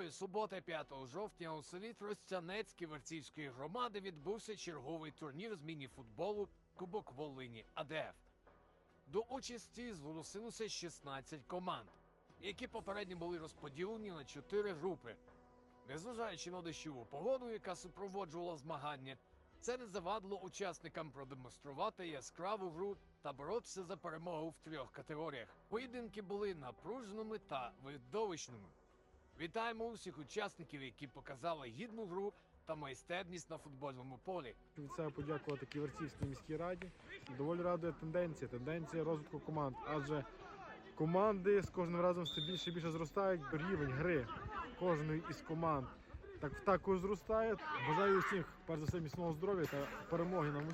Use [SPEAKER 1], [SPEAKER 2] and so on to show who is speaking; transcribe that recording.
[SPEAKER 1] Минулої суботи, 5 жовтня, у селі Тростянець Ківерцівської громади відбувся черговий турнір з міні-футболу Кубок Волині АДФ. До участі зголосилося 16 команд, які попередньо були розподілені на 4 групи. Незважаючи на дощову погоду, яка супроводжувала змагання, це не завадило учасникам продемонструвати яскраву гру та боротися за перемогу в трьох категоріях. Поєдинки були напруженими та видовищними. Вітаємо усіх учасників, які показали гідну гру та майстерність на футбольному полі.
[SPEAKER 2] Від подякувати Ківерцівській міській раді. Доволі радує тенденція, тенденція розвитку команд. Адже команди з кожним разом все більше і більше зростають. Рівень гри кожної із команд так також зростає. Бажаю усіх, перш за все, міцного здоров'я та перемоги нам усім.